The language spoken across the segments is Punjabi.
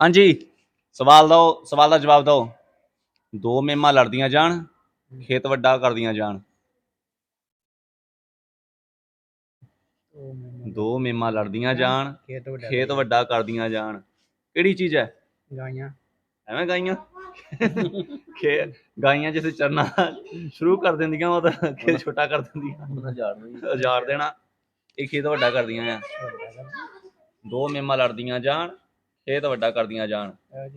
ਹਾਂਜੀ। ਸਵਾਲ ਦਿਓ ਸਵਾਲ ਦਾ ਜਵਾਬ ਦਿਓ ਦੋ ਮੇਮਾਂ ਲੜਦੀਆਂ ਜਾਣ ਖੇਤ ਵੱਡਾ ਕਰਦੀਆਂ ਜਾਣ। ਦੋ ਮੇਮਾਂ ਲੜਦੀਆਂ ਜਾਣ ਖੇਤ ਵੱਡਾ ਖੇਤ ਵੱਡਾ ਕਰਦੀਆਂ ਜਾਣ। ਕਿਹੜੀ ਚੀਜ਼ ਹੈ? ਗਾਈਆਂ। ਐਵੇਂ ਗਾਈਆਂ? ਖੇ ਗਾਈਆਂ ਜਿਸ ਚਰਨਾ ਸ਼ੁਰੂ ਕਰ ਦਿੰਦੀਆਂ ਉਹ ਤਾਂ ਖੇਤ ਛੋਟਾ ਕਰ ਦਿੰਦੀਆਂ। ਉਜਾੜ ਦੇਣਾ। ਇਹ ਖੇਤ ਵੱਡਾ ਕਰਦੀਆਂ ਆ। ਦੋ ਮੇਮਾਂ ਲੜਦੀਆਂ ਜਾਣ ਖੇਤ ਵੱਡਾ ਕਰਦੀਆਂ ਜਾਣ ਇਹ।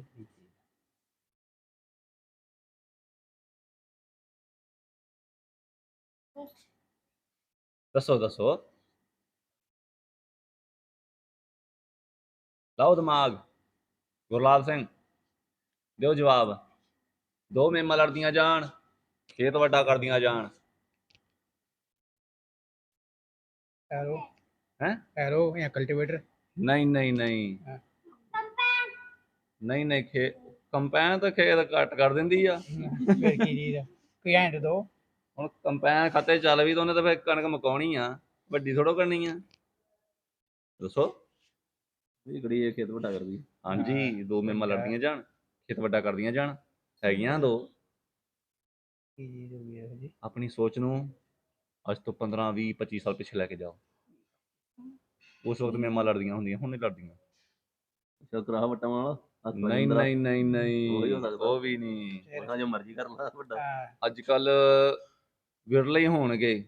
ਦੱਸੋ ਦੱਸੋ। ਲਾਓ ਦਿਮਾਗ। ਗੁਰਲਾਲ ਸਿੰਘ ਦਿਓ ਜਵਾਬ। ਦੋ ਮੇਮਾਂ ਲੜਦੀਆਂ ਜਾਣ ਖੇਤ ਵੱਡਾ ਕਰਦੀਆਂ ਜਾਣ ਐਰੋ ਹੈਂ? ਐਰੋ ਜਾਂ ਕਲਟੀਵੇਟਰ ਨਹੀਂ ਨਹੀਂ ਨਹੀਂ। ਨਹੀਂ ਨਹੀਂ ਖੇ ਕੰਪੈਨ ਤਾਂ ਖੇਤ ਕੱਟ ਕਰ ਦਿੰਦੀ ਆ। ਫਿਰ ਕੀ ਚੀਜ਼ ਆ ਕੋਈ ਹੈਂਡ ਦੋ ਹੁਣ ਕੰਪੈਨ ਖਾਤੇ ਚੱਲ ਵੀ ਤਾਂ ਉਹਨੇ ਤਾਂ ਫਿਰ ਕਣਕ ਮਕਾਉਣੀ ਆ ਵੱਡੀ ਥੋੜੋ ਕਰਨੀ ਆ। ਦੱਸੋ। ਇਹ ਕਿਹੜੀ ਇਹ ਖੇਤ ਵੱਡਾ ਕਰਦੀ ਹਾਂਜੀ ਦੋ ਮੇਮਾਂ ਲੜਦੀਆਂ ਜਾਣ ਖੇਤ ਵੱਡਾ ਕਰਦੀਆਂ ਜਾਣ ਹੈਗੀਆਂ ਦੋ। ਕੀ ਚੀਜ਼ ਹੋ ਗਈ ਇਹੋ ਜੀ ਆਪਣੀ ਸੋਚ ਨੂੰ ਅੱਜ ਤੋਂ 15 20 25 ਸਾਲ ਪਿੱਛੇ ਲੈ ਕੇ ਜਾਓ। ਉਸ ਵਕਤ ਮੇਮਾਂ ਲੜਦੀਆਂ ਹੁੰਦੀਆਂ ਹੁਣ ਨਹੀਂ ਲੜਦੀਆਂ। ਸ਼ਕਰਾ ਵਟਾਂ ਵਾਲਾ। ਨਹੀਂ ਨਹੀਂ ਨਹੀਂ ਨਹੀਂ। ਉਹੀ ਵੀ ਨਹੀਂ। ਉਹਨਾਂ ਜੋ ਮਰਜ਼ੀ ਕਰ ਲਾ ਵੱਡਾ। ਅੱਜ ਕੱਲ ਵਿਰਲੇ ਹੀ ਹੋਣਗੇ।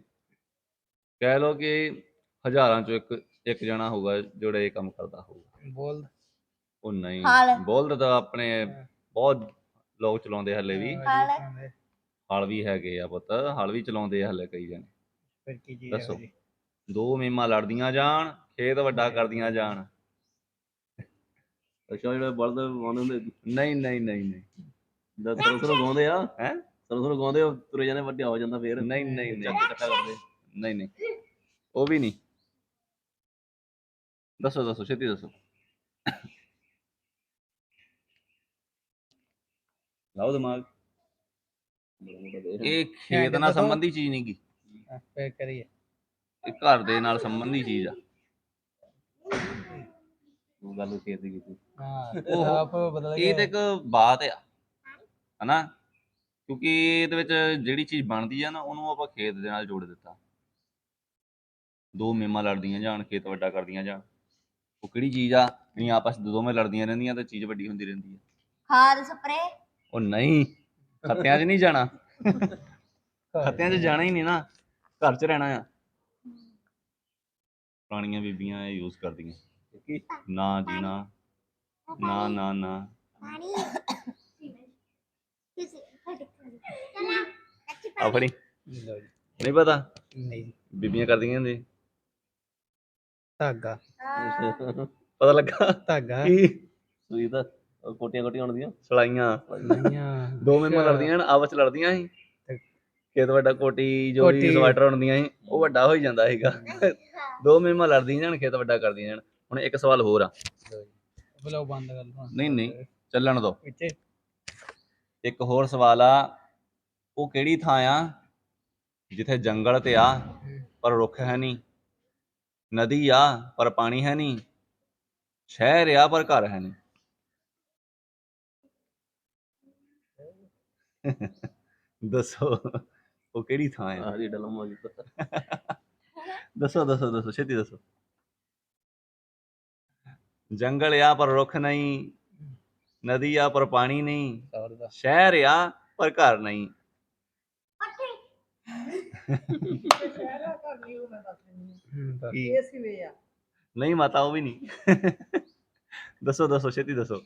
ਕਹਿ ਲਓ ਕਿ ਹਜ਼ਾਰਾਂ ਚੋਂ ਇੱਕ ਇੱਕ ਜਣਾ ਹੋਊਗਾ ਜਿਹੜਾ ਇਹ ਕੰਮ ਕਰਦਾ ਹੋਊਗਾ। ਬੋਲ। ਉਹ ਨਹੀਂ। ਬੋਲਦ ਤਾਂ ਆਪਣੇ ਬਹੁਤ ਲੋਕ ਚਲਾਉਂਦੇ ਹੱਲੇ ਵੀ। ਹਾਲ। ਵੀ ਹੈਗੇ ਆ ਪੁੱਤ। ਹਲ ਵੀ ਚਲਾਉਂਦੇ ਆ ਹੱਲੇ ਕਈ ਜਣੇ। ਫਿਰ ਕੀ ਚੀਜ਼ ਦੱਸੋ। ਜੀ ਦੋ ਮੇਮਾਂ ਲੜਦੀਆਂ ਜਾਣ ਖੇਤ ਵੱਡਾ ਕਰਦੀਆਂ ਜਾਣ। ਅੱਛਾ ਜਿਹੜੇ ਬਲਦ ਆਉਂਦੇ ਹੁੰਦੇ? ਨਹੀਂ ਨਹੀਂ ਨਹੀਂ ਨਹੀਂ। ਜਦ ਸਰੋਂ ਸਰੋਂ ਗਾਉਂਦੇ ਆ? ਹੈਂ? ਸਰੋਂ ਸਰੋਂ ਗਾਉਂਦੇ ਆ, ਤੁਰੇ ਜਾਂਦੇ ਵੱਡਿਆ ਹੋ ਜਾਂਦਾ ਫੇਰ? ਨਹੀਂ ਨਹੀਂ ਚੱਕ ਨਹੀਂ ਕੇ ਇਕੱਠਾ ਕਰਦੇ। ਨਹੀਂ ਨਹੀਂ। ਉਹ ਵੀ ਨਹੀਂ। ਦੱਸੋ ਦੱਸੋ ਛੇਤੀ ਦੱਸੋ। ਲਾਓ ਦਿਮਾਗ। ਇਹ ਖੇਤ ਨਾਲ ਸੰਬੰਧੀ ਚੀਜ਼ ਨਹੀਂ ਫਿਰ ਕਰੀਏ। ਇਹ ਘਰ ਦੇ ਨਾਲ ਸੰਬੰਧੀ ਚੀਜ਼ ਆ। ਉਹ ਗੱਲ ਦੀ ਕੀਤੀ। ਹਾਂ ਉਹ- ਆਪ ਬਦਲ ਇਹ ਗਿਆ। ਤਾਂ ਇੱਕ ਬਾਤ ਆ ਹਨਾ? ਕਿਉਂਕਿ ਇਹਦੇ ਵਿੱਚ ਜਿਹੜੀ ਚੀਜ਼ ਬਣਦੀ ਆ ਨਾ ਉਹਨੂੰ ਆਪਾਂ ਖੇਤ ਦੇ ਨਾਲ ਜੋੜ ਦਿੱਤਾ। ਦੋ ਮੇਮਾਂ ਲੜਦੀਆਂ ਜਾਣ ਖੇਤ ਵੱਡਾ ਕਰਦੀਆਂ ਜਾਣ। ਉਹ ਕਿਹੜੀ ਚੀਜ਼ ਆ? ਜਿਹੜੀਆਂ ਆਪਸ ਵਿੱਚ ਦੋਵੇਂ ਲੜਦੀਆਂ ਰਹਿੰਦੀਆਂ ਤੇ ਚੀਜ਼ ਵੱਡੀ ਹੁੰਦੀ ਰਹਿੰਦੀ ਆ। ਖਾਦ ਸਪਰੇ ਉਹ ਨਹੀਂ ਖੱਤਿਆਂ 'ਚ ਨਹੀਂ ਜਾਣਾ। ਖੱਤਿਆਂ 'ਚ ਜਾਣਾ ਹੀ ਨਹੀਂ ਨਾ ਘਰ 'ਚ ਰਹਿਣਾ ਆ। ਪੁਰਾਣੀਆਂ ਬੀਬੀਆਂ ਇਹ ਯੂਜ਼ ਕਰਦੀਆਂ। ਕੀ ਨਾ ਜੀ ਨਾ। ਨਾ ਨਾ ਨਾ। ਪਾਣੀ। ਕਿਸੇ ਆਪਣੀ ਲਓ ਜੀ। ਨਹੀਂ ਪਤਾ? ਨਹੀਂ ਬੀਬੀਆਂ ਕਰਦੀਆਂ ਹੁੰਦੇ ਧਾਗਾ। ਪਤਾ ਲੱਗਾ? ਧਾਗਾ। ਕੀ? ਸੂਈ ਉਹ ਕੋਟੀਆਂ ਕੋਟੀਆਂ ਹੁੰਦੀਆਂ। ਸਲਾਈਆਂ। ਨਹੀਂ ਦੋ ਮੇਮਾਂ ਲੜਦੀਆਂ ਹਨ ਆਪਸ ਚ ਲੜਦੀਆਂ ਸੀ। ਖੇਤ ਵੱਡਾ ਕੋਟੀ ਜੋ ਵੀ ਕੋਟੀ। ਸਵੈਟਰ ਹੁੰਦੀਆਂ ਸੀ ਉਹ ਵੱਡਾ ਹੋ ਹੀ ਜਾਂਦਾ ਸੀਗਾ। ਦੋ ਮੇਮਾਂ ਲੜਦੀਆਂ ਜਾਣ ਖੇਤ ਵੱਡਾ ਕਰਦੀਆਂ ਜਾਣ। ਹੁਣ ਇੱਕ ਸਵਾਲ ਹੋਰ ਆ। ਬਲੋ ਬੰਦ ਕਰ ਲਓ। ਨਹੀਂ ਨਹੀਂ ਚੱਲਣ ਦੋ। ਵਿੱਚੇ ਇੱਕ ਹੋਰ ਸਵਾਲ ਆ। ਉਹ ਕਿਹੜੀ ਥਾਂ ਆ ਜਿੱਥੇ ਜੰਗਲ ਤੇ ਆ ਪਰ ਰੁੱਖ ਹੈ ਨਹੀਂ? ਨਦੀ ਆ ਪਰ ਪਾਣੀ ਹੈ ਨਹੀਂ? ਸ਼ਹਿਰ ਆ ਪਰ ਘਰ ਹੈ ਨਹੀਂ? ਦੱਸੋ। ਉਹ ਕਿਹੜੀ ਥਾਂ ਆ? ਆਹ ਜੀ ਡਲਮ ਹੋ ਗਈ ਦੱਸੋ ਦੱਸੋ ਦੱਸੋ। ਛੇਤੀ ਦੱਸੋ। ਜੰਗਲ ਆ ਪਰ ਰੁੱਖ ਨਹੀਂ ਨਦੀ ਆ ਪਰ ਪਾਣੀ ਨਹੀਂ ਸੌਰ ਦਾ ਸ਼ਹਿਰ ਆ ਪਰ ਘਰ ਨਹੀਂ ਹੂੰ, ਬਸ। ਕੀ ਨਹੀਂ ਮਾਤਾ ਉਹ ਵੀ ਨਹੀਂ ਦੱਸੋ ਦੱਸੋ ਛੇਤੀ ਦੱਸੋ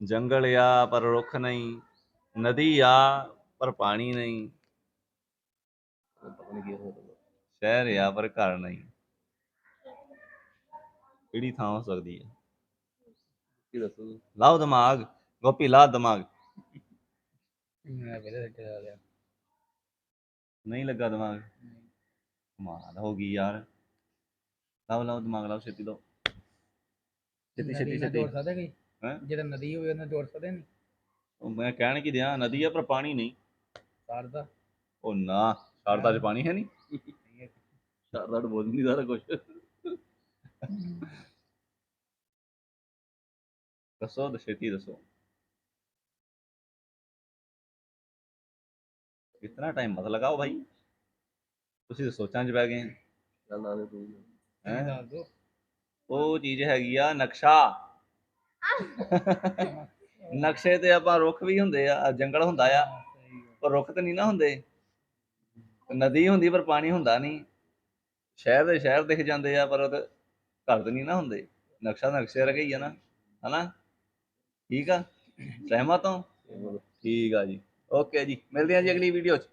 ਜੰਗਲ ਆ ਪਰ ਰੁੱਖ ਨਹੀਂ ਨਦੀ ਆ ਪਰ ਪਾਣੀ ਨਹੀਂ ਪਤਾ ਨਹੀਂ ਕੀ ਹੋ ਰਿਹਾ ਸ਼ਹਿਰ ਆ ਪਰ ਘਰ ਨਹੀਂ ਕਿਹੜੀ ਥਾਂ ਹੋ ਸਕਦੀ ਹੈ? ਕੀ ਦੱਸੋ ਲਾਓ ਦਿਮਾਗ ਗੋਪੀ ਲਾ ਦਿਮਾਗ। ਮੈਂ ਨਹੀਂ ਲੱਗਾ ਦਿਮਾਗ। ਕਮਾਲ ਹੋ ਗਈ ਯਾਰ। ਲਾਓ ਲਾਓ ਦਿਮਾਗ ਲਾਓ ਛੇਤੀ ਲਾਓ। ਛੇਤੀ ਛੇਤੀ ਛੇਤੀ। ਜੋੜ ਸਕਦੇ ਕੋਈ? ਹੈਂ? ਜਿਹੜਾ ਨਦੀ ਹੋਵੇ ਉਹਨਾਂ ਜੋੜ ਸਕਦੇ ਨਹੀਂ? ਉਹ ਮੈਂ ਕਹਿਣ ਕੀ ਦਿਆਂ ਨਦੀ ਆ ਪਰ ਪਾਣੀ ਨਹੀਂ। ਸਾਰ ਦਾ ਉਹ ਨਾ ਸ਼ਾਰਦਾ ਚ ਪਾਣੀ ਹੈ ਨਹੀਂ। ਸ਼ਾਰਦਾ ਬੋਲ ਨਹੀਂ ਸਾਰਾ ਕੁਝ ਦੱਸੋ ਛੇਤੀ ਦੱਸੋ ਇਤਨਾ ਟਾਈਮ ਮਤ ਲਗਾਓ ਭਾਈ ਤੁਸੀਂ ਤਾਂ ਸੋਚਾਂ 'ਚ ਬਹਿ ਗਏ ਹੈ ਉਹ ਚੀਜ਼ ਹੈਗੀ ਆ ਨਕਸ਼ਾ ਨਕਸ਼ੇ ਤੇ ਆਪਾਂ ਰੁੱਖ ਵੀ ਹੁੰਦੇ ਆ ਜੰਗਲ ਹੁੰਦਾ ਆ ਪਰ ਰੁੱਖ ਤੇ ਨਹੀਂ ਨਾ ਹੁੰਦੇ ਨਦੀ ਹੁੰਦੀ ਪਰ ਪਾਣੀ ਹੁੰਦਾ ਨਹੀਂ ਸ਼ਹਿਰ ਦੇ ਸ਼ਹਿਰ ਦਿਖ ਜਾਂਦੇ ਆ ਪਰ ਉਹ ਤੇ ਘਰ ਤੇ ਨਹੀਂ ਨਾ ਹੁੰਦੇ ਨਕਸ਼ਾ ਨਕਸ਼ੇ ਵਰਗਾ ਹੀ ਆ ਨਾ ਹਨਾ ਠੀਕ ਆ? ਸਹਿਮਤ ਹੋ? ਠੀਕ ਆ ਜੀ। ਓਕੇ ਜੀ। ਮਿਲਦੇ ਆ ਜੀ ਅਗਲੀ ਵੀਡੀਓ 'ਚ।